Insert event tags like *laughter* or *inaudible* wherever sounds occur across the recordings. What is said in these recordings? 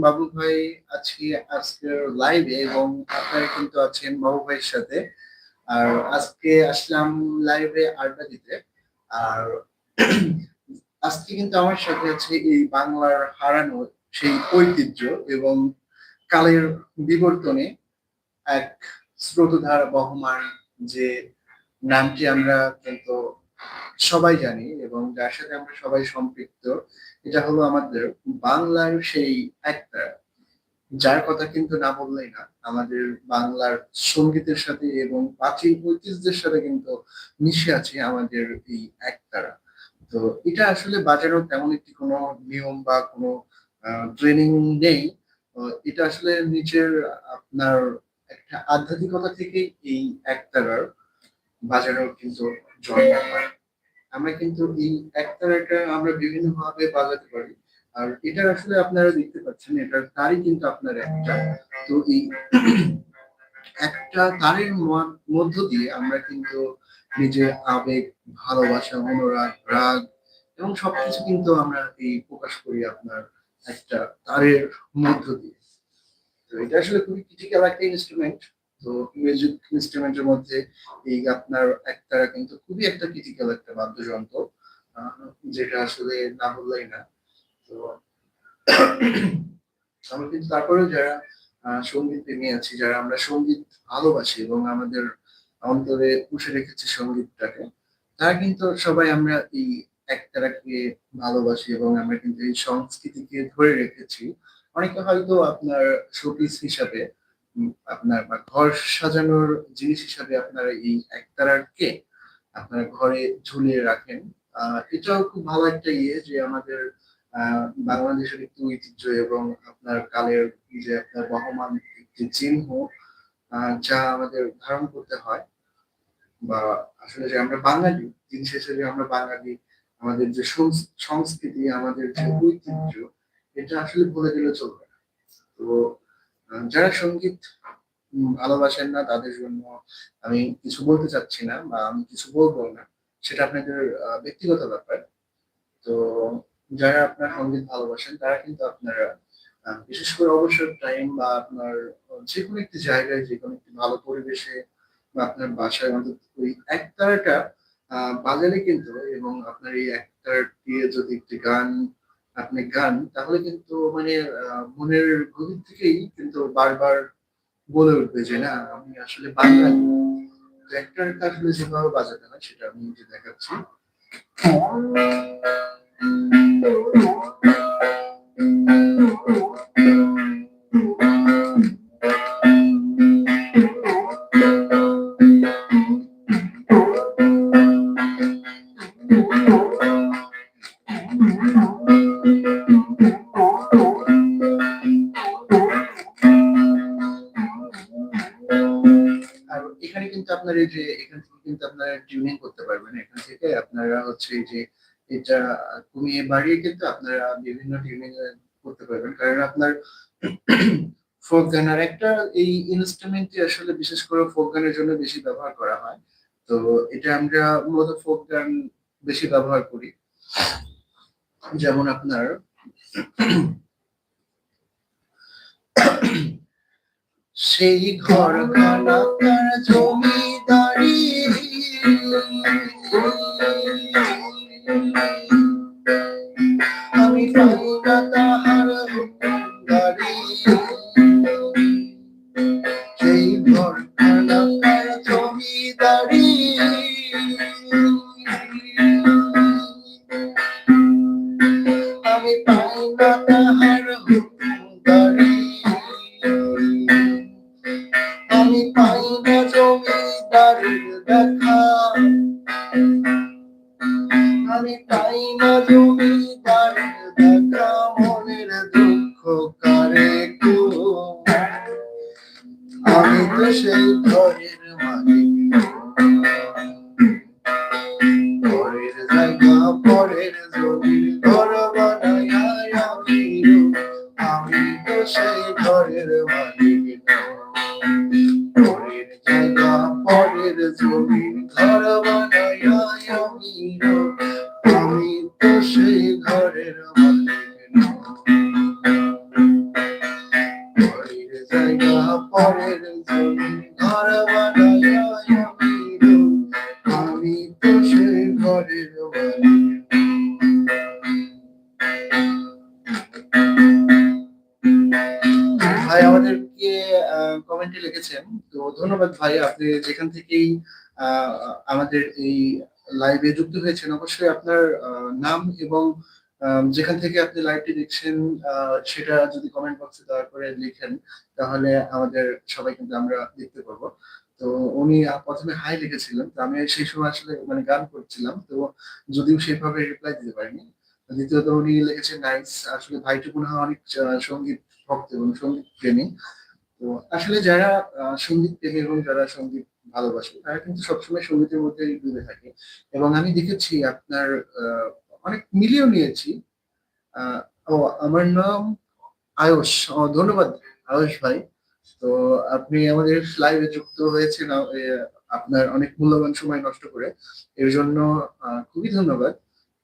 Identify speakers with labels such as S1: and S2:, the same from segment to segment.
S1: বাবু ভাই আজকে, আজকের লাইভে এবং আপনারা কিন্তু আছেন বাবু ভাইয়ের সাথে। আর আজকে আসলাম লাইভে আড্ডা দিতে। আর *clears throat* আজকে কিন্তু আমার সাথে আছে এই বাংলার হারানো সেই ঐতিহ্য এবং কালের বিবর্তনে এক স্রোতধার বহমান যে নামটি আমরা কিন্তু সবাই জানি এবং যার সাথে আমরা সবাই সম্পৃক্ত, এটা হলো আমাদের বাংলার সেই একটা, যার কথা কিন্তু না বললেই না, আমাদের বাংলার সঙ্গীতের সাথে এবং প্রাচীন ঐতিহ্যের সাথে কিন্তু মিশে আছে আমাদের এই একতারা। তো এটা আসলে বাজারেও তেমন একটি কোনো নিয়ম বা কোনো ট্রেনিং নেই। এটা আসলে নিজের আপনার একটা আধ্যাত্মিকতা থেকেই এই একতারার বাজারেও কিন্তু জন্ম হয়। আমরা কিন্তু এই একতারাটা আমরা বিভিন্ন ভাবে বাজাতে পারি। আর এটা আসলে আপনারা দেখতে পাচ্ছেন এটা তারই কিন্তু আপনার একটা। তো এই একটা তারের মধ্য দিয়ে আমরা কিন্তু নিজের আবেগ, ভালোবাসা, অনুরাগ, রাগ এবং সবকিছু কিন্তু আমরা এই প্রকাশ করি আপনার একটা তারের মধ্য দিয়ে। তো এটা আসলে খুবই ক্রিটিক্যাল একটা ইনস্ট্রুমেন্ট তো মিউজিক ইনস্ট্রুমেন্টের মধ্যে এই আপনার একটা কিন্তু খুবই একটা ক্রিটিক্যাল একটা বাদ্যযন্ত্র যেটা আসলে না বললেই না। তো আমরা কিন্তু তারপরেও যারা সংগীত প্রেমী আছি, যারা আমরা সংগীত ভালোবাসি এবং আমাদের অন্তরে পুষে রেখেছি সঙ্গীতটাকে, তারা কিন্তু সবাই আমরা এই একতারাকে ভালোবাসি এবং আমরা কিন্তু এই সংস্কৃতিকে ধরে রেখেছি। অনেকে হয়তো আপনার শোপিস হিসাবে আপনার বা ঘর সাজানোর জিনিস হিসাবে আপনারা এই একতারাকে আপনার ঘরে ঝুলিয়ে রাখেন। এটাও খুব ভালো একটা ইয়ে যে আমাদের বাংলাদেশের একটি ঐতিহ্য এবং আপনার কালের যে আপনার বহমান একটি চিহ্ন যা আমাদের ধারণ করতে হয়। বা আসলে যে আমরা বাঙালি, দিন শেষে যে আমরা বাঙালি, আমাদের যে সংস্কৃতি, আমাদের যে ঐতিহ্য, এটা আসলে ভুলে গেলে চলবে না। তো যারা সংগীত ভালোবাসেন না, তাদের জন্য আমি কিছু বলতে চাচ্ছি না বা আমি কিছু বলব না। সেটা আপনাদের ব্যক্তিগত ব্যাপার। তো যারা আপনার সংগীত ভালোবাসেন, তারা কিন্তু আপনারা বিশেষ করে অবসর টাইম বা আপনার যে কোনো একটি জায়গায় যে কোনো একটি ভালো পরিবেশে বা আপনার বাসায় অন্তত ওই একতারাটা বাজারে কিন্তু এবং আপনার এই একতার দিয়ে যদি একটি গান আপনি গান, তাহলে কিন্তু মানে মনের গভীর থেকেই কিন্তু বারবার বলে উঠবে যে, না, আমি আসলে বাংলা একটার কাজ যেভাবে বাজাতে না সেটা আমি দেখাচ্ছি। যে এখান থেকে কিন্তু আপনারা টিউনিং করতে পারবেন। এখান থেকে আপনারা হচ্ছে যে এটা কমিয়ে বাড়িয়ে কিন্তু আপনারা বিভিন্ন টিউনিং করতে পারবেন। কারণ আপনার ফোক গান আর একটা এই ইনস্ট্রুমেন্টটি আসলে বিশেষ করে ফোক গানের জন্য বেশি ব্যবহার করা হয়। তো এটা আমরা মূলত ফোক গান বেশি ব্যবহার করি। যেমন আপনার সেই ঘর খানা তার ضرير Lord, ধন্যবাদ ভাই, আপনি যেখান থেকেই আমাদের এই লাইভে যুক্ত হয়েছেন, অবশ্যই আপনার নাম এবং যেখান থেকে আপনি লাইভটি দেখছেন সেটা যদি কমেন্ট বক্সে দয়া করে লিখেন, তাহলে আমাদের সবাই কিন্তু আমরা দেখতে পাবো। তো উনি প্রথমে হাই লিখেছিলেন, তো আমি সেই সময় আসলে মানে গান করছিলাম, তো যদিও সেভাবে রিপ্লাই দিতে পারিনি। দ্বিতীয়ত উনি লিখেছেন নাইস আসলে ভাইটুকু না হয় অনেক সংগীত ভক্ত এবং সংগীত প্রেমী। তো আসলে যারা সংগীত প্রেমী এবং যারা সংগীত ভালোবাসে, তারা কিন্তু সবসময় সঙ্গীতের মধ্যে ডুবে থাকে। এবং আমি দেখেছি আপনার অনেক মিলিয়েও নিয়েছি। ও, আমার নাম আয়ুষ। ধন্যবাদ আয়ুষ ভাই। তো আপনি আমাদের লাইভে যুক্ত হয়েছেন আপনার অনেক মূল্যবান সময় নষ্ট করে। এর জন্য খুবই ধন্যবাদ।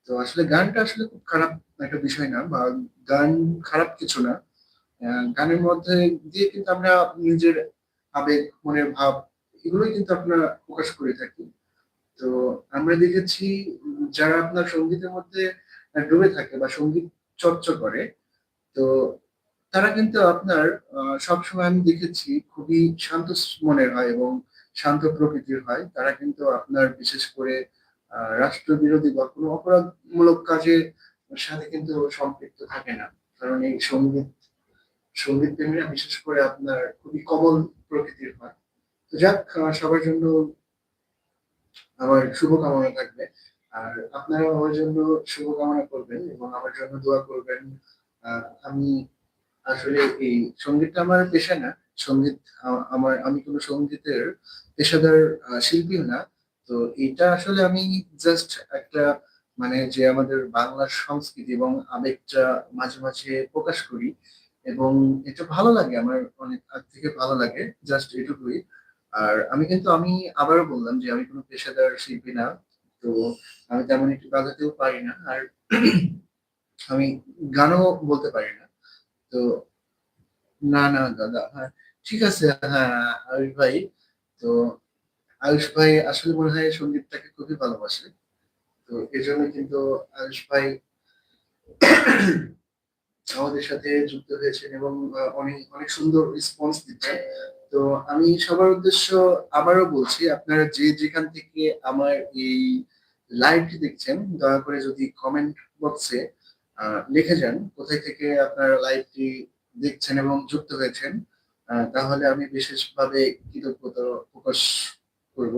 S1: তো আসলে গানটা আসলে খুব খারাপ একটা বিষয় না, বা গান খারাপ কিছু না। গানের মধ্যে দিয়ে কিন্তু আমরা নিজের আবেগ, মনের ভাব এগুলোই কিন্তু আমরা প্রকাশ করে থাকি। তো আমরা দেখেছি যারা আপনার সঙ্গীতের মধ্যে ডুবে থাকে বা সংগীত চর্চা করে, তো তারা কিন্তু আপনার সবসময় আমি দেখেছি খুবই শান্ত মনের হয় এবং শান্ত প্রকৃতির হয়। তারা কিন্তু আপনার বিশেষ করে রাষ্ট্রবিরোধী বা কোনো অপরাধমূলক কাজে সাথে কিন্তু সম্পৃক্ত থাকে না। কারণ এই সংগীত সংগীত প্রেমীরা বিশেষ করে আপনার খুবই কমল প্রকৃতির হয় তো যাক সবার জন্য আমার শুভকামনা থাকবে। আর আপনারা আমার জন্য শুভকামনা করবেন এবং আমার জন্য দোয়া করবেন। আমি আসলে এই সঙ্গীতটা আমার পেশা না। সংগীত আমার, আমি কোনো সঙ্গীতের পেশাদার শিল্পীও না। তো এটা আসলে আমি জাস্ট একটা মানে যে আমাদের বাংলার সংস্কৃতি এবং আবেগটা মাঝে মাঝে প্রকাশ করি। এবং এটা ভালো লাগে, আমার অনেক আগ থেকে ভালো লাগে জাস্ট এটুকুই। আর আমি কিন্তু, আমি আবারও বললাম যে আমি কোনো পেশাদার শিল্পী না, তো আমি তেমন একটু বাজাতেও পারি না, আর *clears throat* আমি গানও বলতে পারি না। তো না না, দাদা হ্যাঁ ঠিক আছে হ্যাঁ আয়ুষ ভাই, তো আয়ুষ ভাই আসলে মনে হয় সঙ্গীতটাকে খুবই ভালোবাসে, তো এজন্য কিন্তু আয়ুষ ভাই আমাদের সাথে যুক্ত হয়েছেন এবং অনেক অনেক সুন্দর রেসপন্স দিচ্ছেন। তো আমি সবার উদ্দেশ্য আবারও বলছি, আপনারা যে যেখান থেকে আমার এই লাইভটি দেখছেন, দয়া করে যদি কমেন্ট বক্সে লিখে যান, কোথায় থেকে আপনারা লাইভটি দেখছেন এবং যুক্ত হয়েছেন তাহলে আমি বিশেষভাবে কৃতজ্ঞতা প্রকাশ করব।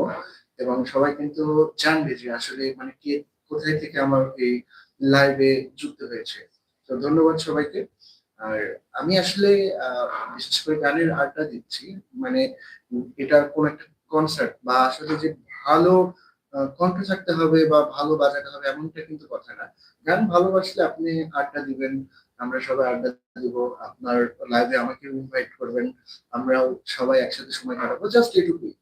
S1: এবং সবাই কিন্তু জানবে যে আসলে মানে কে কোথায় থেকে আমার এই লাইভে যুক্ত হয়েছে। তো ধন্যবাদ সবাইকে। আর আমি আসলে বিশেষ করে গানের আড্ডা দিচ্ছি মানে এটা কোন একটা কনসার্ট বা আসলে যে ভালো কণ্ঠ থাকতে হবে বা ভালো বাজাতে হবে এমনটা কিন্তু কথা না। গান ভালোবাসলে আপনি আড্ডা দিবেন, আমরা সবাই আড্ডা দিব, আপনার লাইভে আমাকে ইনভাইট করবেন, আমরাও সবাই একসাথে সময় কাটাবো জাস্ট এটুকুই।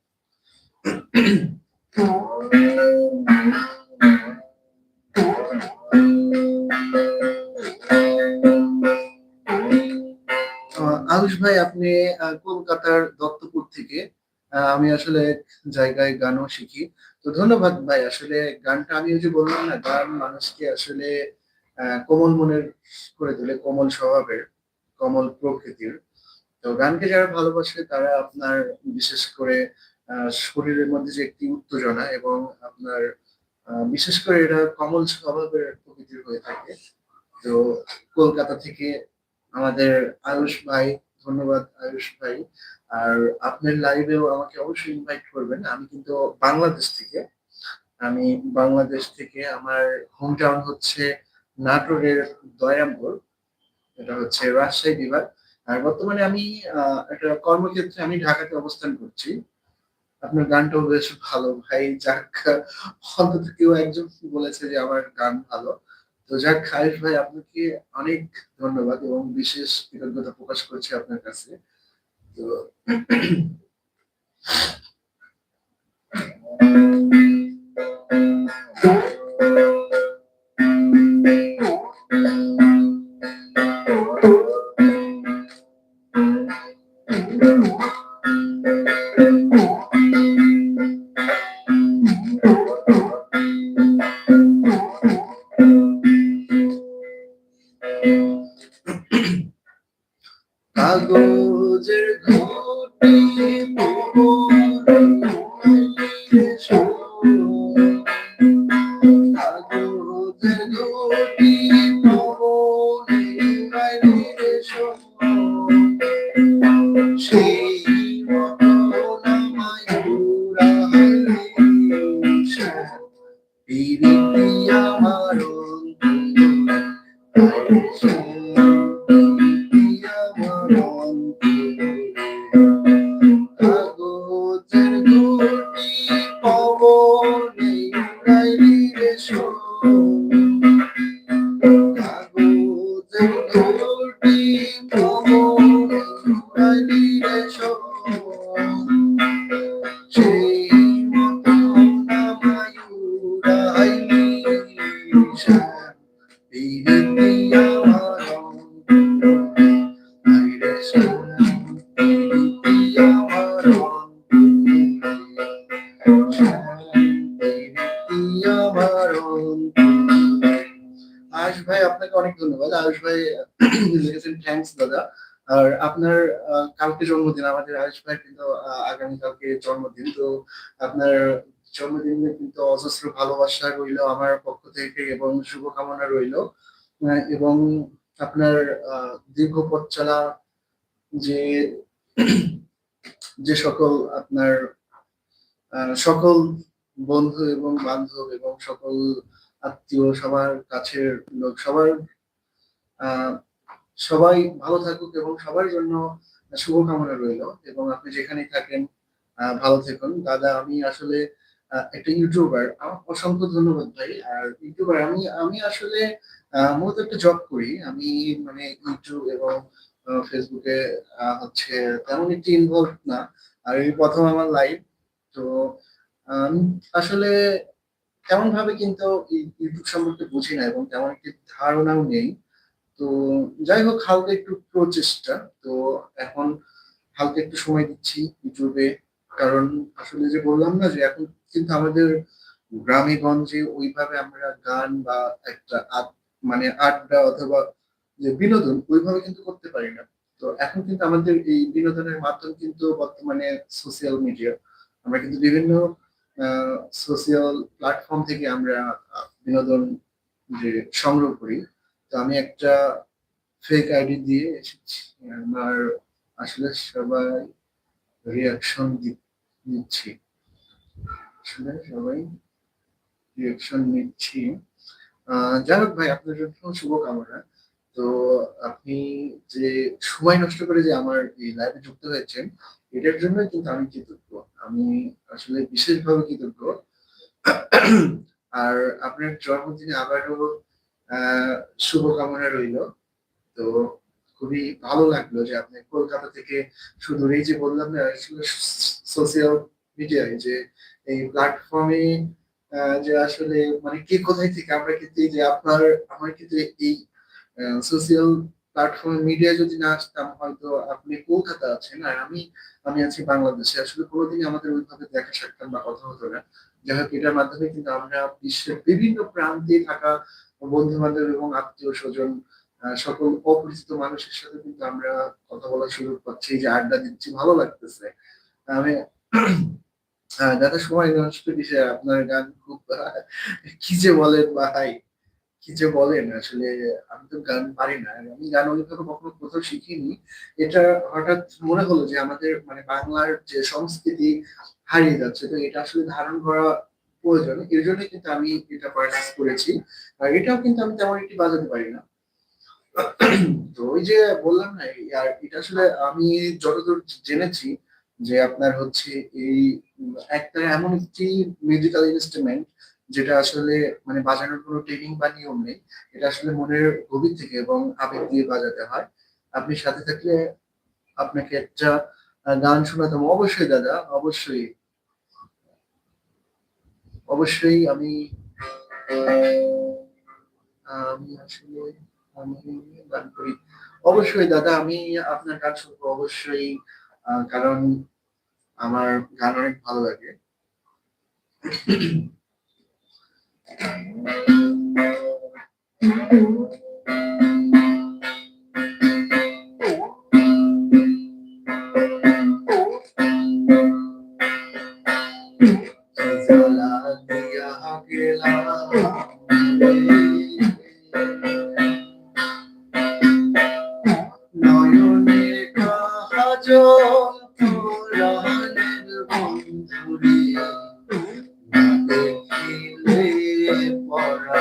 S1: ভাই, আপনি কলকাতার দত্তপুর থেকে আমি আসলে এক জায়গায় গানও শিখি। তো ধন্যবাদ ভাই, আসলে গানটা আমি যে বললাম না, গান মানুষকে আসলে কোমল মনের করে তোলে, কোমল স্বভাবের, কোমল প্রকৃতির। তো গানকে যারা ভালোবাসে, তারা আপনার বিশেষ করে শরীরের মধ্যে যে একটি উত্তেজনা এবং আপনার বিশেষ করে এটা কমল স্বভাবের প্রকৃতির হয়ে থাকে। তো কলকাতা থেকে আমাদের আয়ুষ ভাই ধন্যবাদ আয়ুষ ভাই। আর আপনার লাইভেও আমাকে অবশ্যই ইনভাইট করবেন। আমি কিন্তু বাংলাদেশ থেকে। আমি বাংলাদেশ থেকে আমার হোম টাউন হচ্ছে নাটোরের দয়ামপুর। এটা হচ্ছে রাজশাহী বিভাগ। আর বর্তমানে আমি একটা কর্মক্ষেত্রে আমি ঢাকাতে অবস্থান করছি। আপনার গানটাও বেশ ভালো। ভাই, যাক, অন্তত কেউ একজন বলেছে যে আমার গান ভালো। তো যাক খারিফ ভাই, আপনাকে অনেক ধন্যবাদ এবং বিশেষ কৃতজ্ঞতা প্রকাশ করছি আপনার কাছে। তো *clears throat* থ্যাঙ্কস দাদা। আর আপনার কালকে জন্মদিন, আমাদের আয়ুষ ভাই কিন্তু আগামীকালকে জন্মদিন। তো আপনার জন্মদিনে কিন্তু অজস্র ভালোবাসা রইল আমার পক্ষ থেকে এবং শুভকামনা রইল। এবং আপনার দীর্ঘ পথ চলা যে যে সকল আপনার সকল বন্ধু এবং বান্ধব এবং সকল আত্মীয়, সবার কাছের লোক, সবার সবাই ভালো থাকুক এবং সবার জন্য শুভকামনা রইল। এবং আপনি যেখানেই থাকেন ভালো থাকুন। দাদা, আমি আসলে একটা ইউটিউবার অসংখ্য ধন্যবাদ ভাই। আর ইউটিউবার আমি আমি আসলে মূলত একটা জব করি। আমি মানে ইউটিউব এবং ফেসবুকে হচ্ছে তেমন একটি ইনভলভ না। আর এই প্রথম আমার লাইভ তো আসলে তেমন ভাবে কিন্তু ইউটিউব সম্পর্কে বুঝি না এবং তেমন একটি ধারণাও নেই। তো যাই হোক, হালকা একটু প্রচেষ্টা। তো এখন হালকা একটু সময় দিচ্ছি ইউটিউবে। কারণ আসলে যে বললাম না যে এখন কিন্তু আমাদের গ্রামে গঞ্জে ওইভাবে আমরা গান বা একটা মানে আড্ডা অথবা যে বিনোদন ওইভাবে কিন্তু করতে পারি না। তো এখন কিন্তু আমাদের এই বিনোদনের মাধ্যম কিন্তু বর্তমানে সোশ্যাল মিডিয়া আমরা কিন্তু বিভিন্ন সোশ্যাল প্ল্যাটফর্ম থেকে আমরা বিনোদন যে সংগ্রহ করি। আমি একটা ফেক আইডি দিয়ে এসেছি। আমার আসলে সবাই রিয়াকশন নিচ্ছি। আসলে সবাই রিয়াকশন নিচ্ছি। যাই হোক ভাই আপনার জন্য শুভকামনা। তো আপনি যে সময় নষ্ট করে যে আমার এই লাইভে যুক্ত হয়েছেন, এটার জন্য কিন্তু আমি কৃতজ্ঞ। আমি আসলে বিশেষভাবে কৃতজ্ঞ। আর আপনার জন্মদিনে আবারও শুভকামনা রইল। তো খুবই ভালো লাগল যে আপনি কলকাতা থেকে শুধু এই যে বললাম না সোশ্যাল মিডিয়ায় যে এই প্ল্যাটফর্মে যে আসলে মানে কে কোথায় থেকে, আমরা কিন্তু যে আপনার, আমার কিন্তু এই সোশ্যাল প্ল্যাটফর্ম মিডিয়া যদি না আসতাম, হয়তো আপনি কলকাতা আছেন আর আমি আমি আছি বাংলাদেশে। আসলে কোনোদিনই আমাদের ওইভাবে দেখা সাক্ষাৎ বা কথা হতো না। যাই হোক, এটার মাধ্যমে কিন্তু আমরা বিশ্বের বিভিন্ন প্রান্তে থাকা বন্ধু বান্ধব এবং আত্মীয় স্বজন সকল অপরিচিত মানুষের সাথে কিন্তু আমরা কথা বলার সুযোগ পাচ্ছি যে আড্ডা দিচ্ছি, ভালো লাগতেছে। আমি দাদা সময় নষ্ট বিষয়ে আপনার গান খুব কি যে বলেন ভাই, কি যে বলেন, আসলে আমি তো গান পারি না। আমি গান ওইভাবে কখনো কোথাও শিখিনি। এটা হঠাৎ মনে হলো যে আমাদের মানে বাংলার যে সংস্কৃতি হারিয়ে যাচ্ছে, তো এটা আসলে ধারণ করা প্রয়োজন, এর জন্য কিন্তু আমি এটা পারচেস করেছি। আর এটাও কিন্তু আমি তেমন একটি বাজাতে পারি না। তো ওই যে বললাম না আর এটা আসলে আমি যতদূর জেনেছি যে আপনার হচ্ছে এই একটা এমন একটি মিউজিক্যাল ইনস্ট্রুমেন্ট যেটা আসলে মানে বাজানোর কোনো ট্রেনিং বা নিয়ম নেই, এটা আসলে মনের গভীর থেকে এবং আবেগ দিয়ে বাজাতে হয়। আপনি সাথে থাকলে আপনাকে একটা গান শোনাতাম। অবশ্যই দাদা, অবশ্যই। অবশ্যই আমি আমি আসলে আমি গান করি। অবশ্যই দাদা, আমি আপনার গান শুনব অবশ্যই কারণ আমার গান অনেক ভালো লাগে। জ্বালা *clears throat* দেখিলে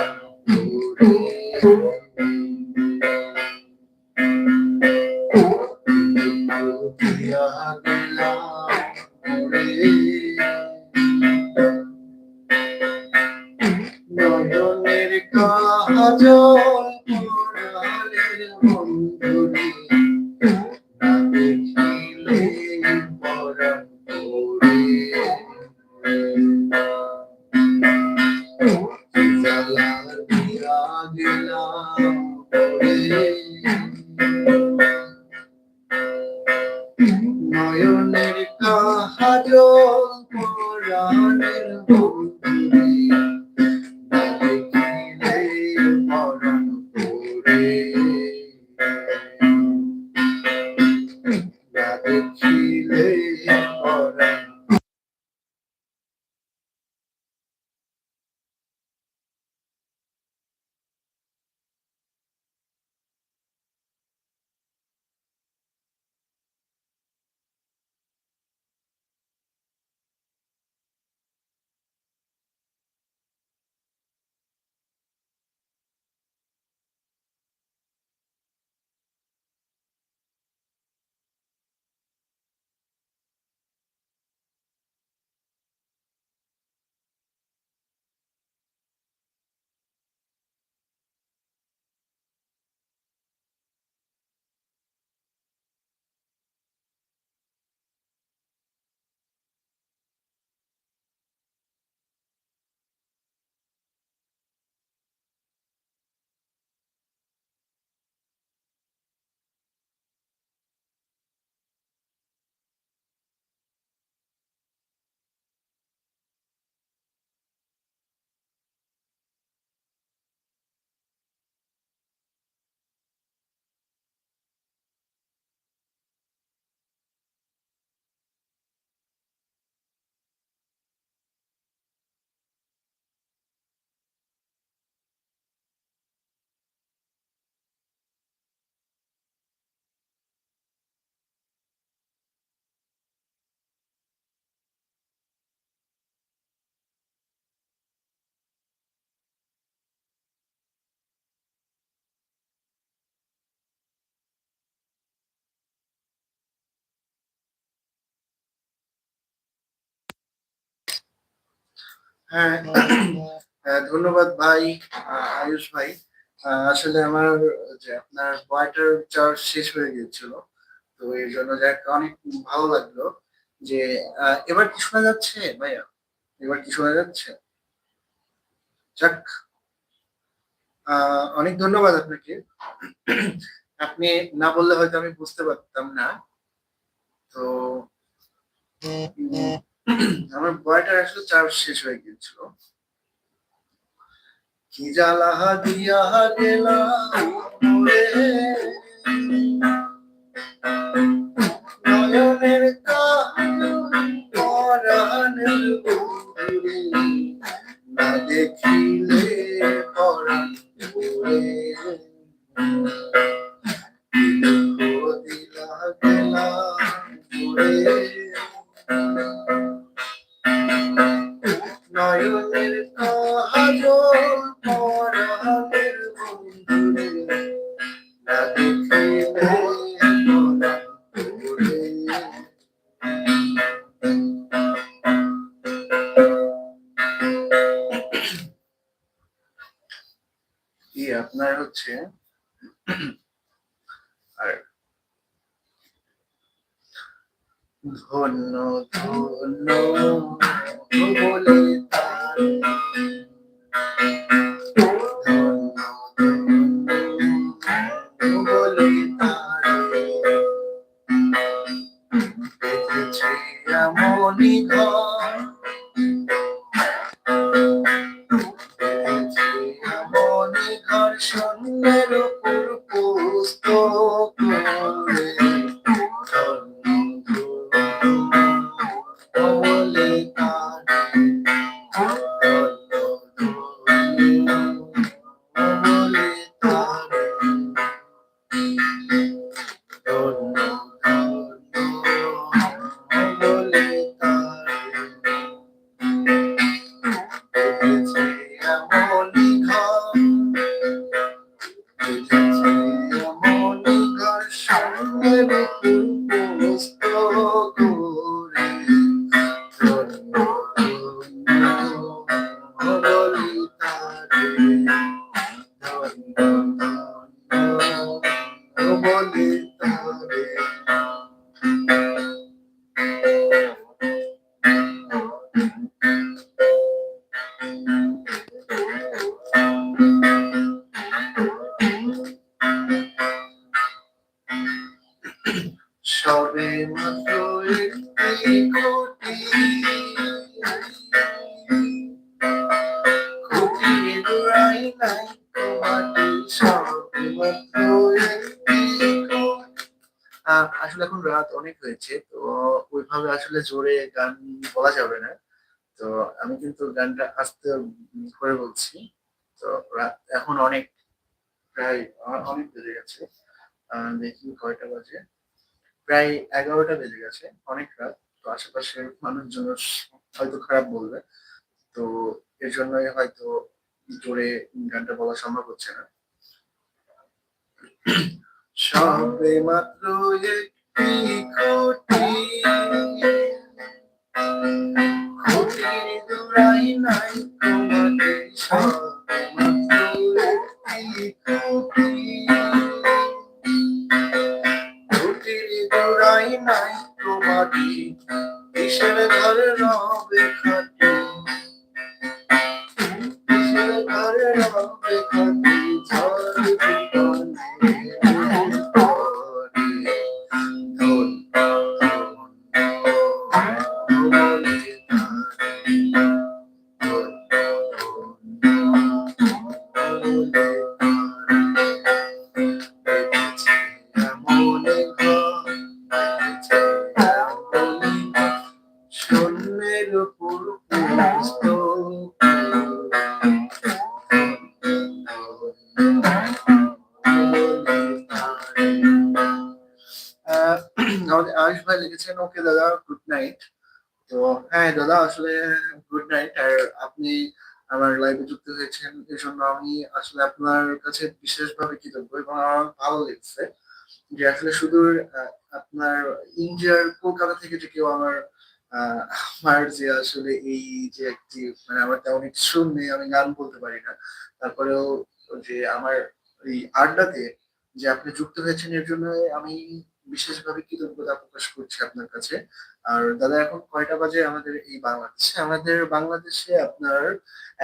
S1: হ্যাঁ হ্যাঁ, ধন্যবাদ ভাই আয়ুষ ভাই। আসলে আমার যে আপনার বয়টার চার্জ শেষ হয়ে গিয়েছিল তো এই জন্য যাক অনেক ভালো লাগল যে এবার কি শোনা যাচ্ছে ভাইয়া? এবার কি শোনা যাচ্ছে? যাক অনেক ধন্যবাদ আপনাকে। আপনি না বললে হয়তো আমি বুঝতে পারতাম না। তো আমার বয়টার আসলে চার্জ শেষ হয়ে গিয়েছিল। কি জ্বালা দিয়া পরাণের না দেখিলে আপনার হচ্ছে? আর ধন্য ধন্য বলে তার অনেক হয়েছে। তো ওইভাবে আসলে জোরে গান বলা যাবে না। তো আমি কিন্তু গানটা আস্তে করে বলছি। তো রাত এখন অনেক, প্রায় অনেক বেজে গেছে। দেখি কয়টা বাজে। প্রায় এগারোটা বেজে গেছে, অনেক রাত। তো আশেপাশের মানুষজন হয়তো খারাপ বলবে। তো এর জন্যই হয়তো জোরে গানটা বলা সম্ভব হচ্ছে না। সবে মাত্র দূরাই নাই তোমাকে কিসের ঘর রবে খাটি কিসের ঘর রবে খাটি ঝড় শূন্যের উপর পুষ্ট আমাদের আয়ুষ ভাই লিখেছেন ওকে দাদা গুড নাইট তো হ্যাঁ দাদা, আসলে গুড নাইট আর আপনি আমার লাইভে যুক্ত হয়েছেন এই জন্য আমি আসলে আপনার কাছে বিশেষভাবে কৃতজ্ঞ এবং আমার ভালো লেগেছে যে আসলে শুধু আপনার ইন্ডিয়ার কলকাতা থেকে যে কেউ আমার আমার যে আসলে এই যে একটি মানে আমার তেমন সুর নেই, আমি গান বলতে পারি না। তারপরেও যে আমার এই আড্ডাতে যে আপনি যুক্ত হয়েছেন এর জন্য আমি বিশেষভাবে কৃতজ্ঞতা প্রকাশ করছি আপনার কাছে। আর দাদা, এখন কয়টা বাজে আমাদের এই বাংলাদেশে? আমাদের বাংলাদেশে আপনার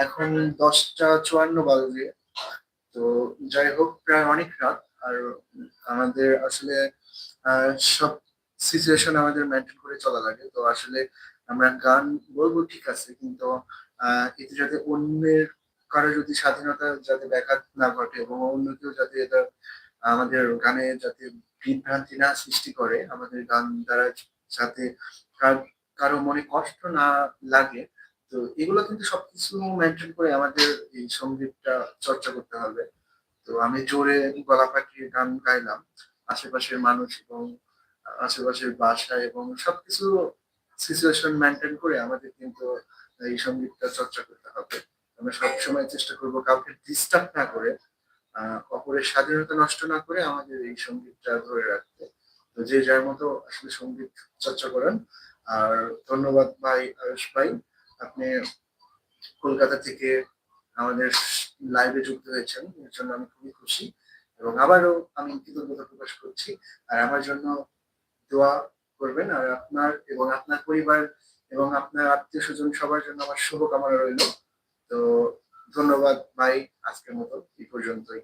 S1: এখন দশটা চুয়ান্ন বাজে। তো যাই হোক, প্রায় অনেক রাত। আর আমাদের আসলে সব সিচুয়েশন আমাদের মেনটেন করে চলা লাগে। তো আসলে আমরা গান বলব ঠিক আছে, কিন্তু এতে যাতে অন্যের, কারও যদি স্বাধীনতা যাতে ব্যাঘাত না ঘটে এবং অন্য কেউ যাতে এটা আমাদের গানে যাতে বিভ্রান্তি না সৃষ্টি করে আমাদের গান দ্বারা যাতে কার- মনে কষ্ট না লাগে। তো এগুলো কিন্তু সবকিছু মেনটেন করে আমাদের এই সঙ্গীতটা চর্চা করতে হবে। তো আমি জোরে গলা পাঠিয়ে গান গাইলাম। আশেপাশের মানুষ এবং আশেপাশের বাসা এবং সবকিছু সিচুয়েশন মেনটেন করে আমাদের কিন্তু এই সঙ্গীতটা চর্চা করতে হবে। আমরা সবসময় চেষ্টা করব কাউকে ডিস্টার্ব না করে অপরের স্বাধীনতা নষ্ট না করে আমাদের এই সঙ্গীতটা ধরে রাখতে। তো যে যার মতো আসলে সংগীত চর্চা করেন। আর ধন্যবাদ ভাই, আয়ুষ ভাই। আপনি কলকাতা থেকে আমাদের লাইভে যুক্ত হয়েছেন। এর জন্য আমি খুবই খুশি। এবং আবারও আমি কৃতজ্ঞতা প্রকাশ করছি। আর আমার জন্য দোয়া করবেন। আর আপনার এবং আপনার পরিবার এবং আপনার আত্মীয় স্বজন সবার জন্য আমার শুভকামনা রইল। তো ধন্যবাদ ভাই আজকের মতো এই পর্যন্তই।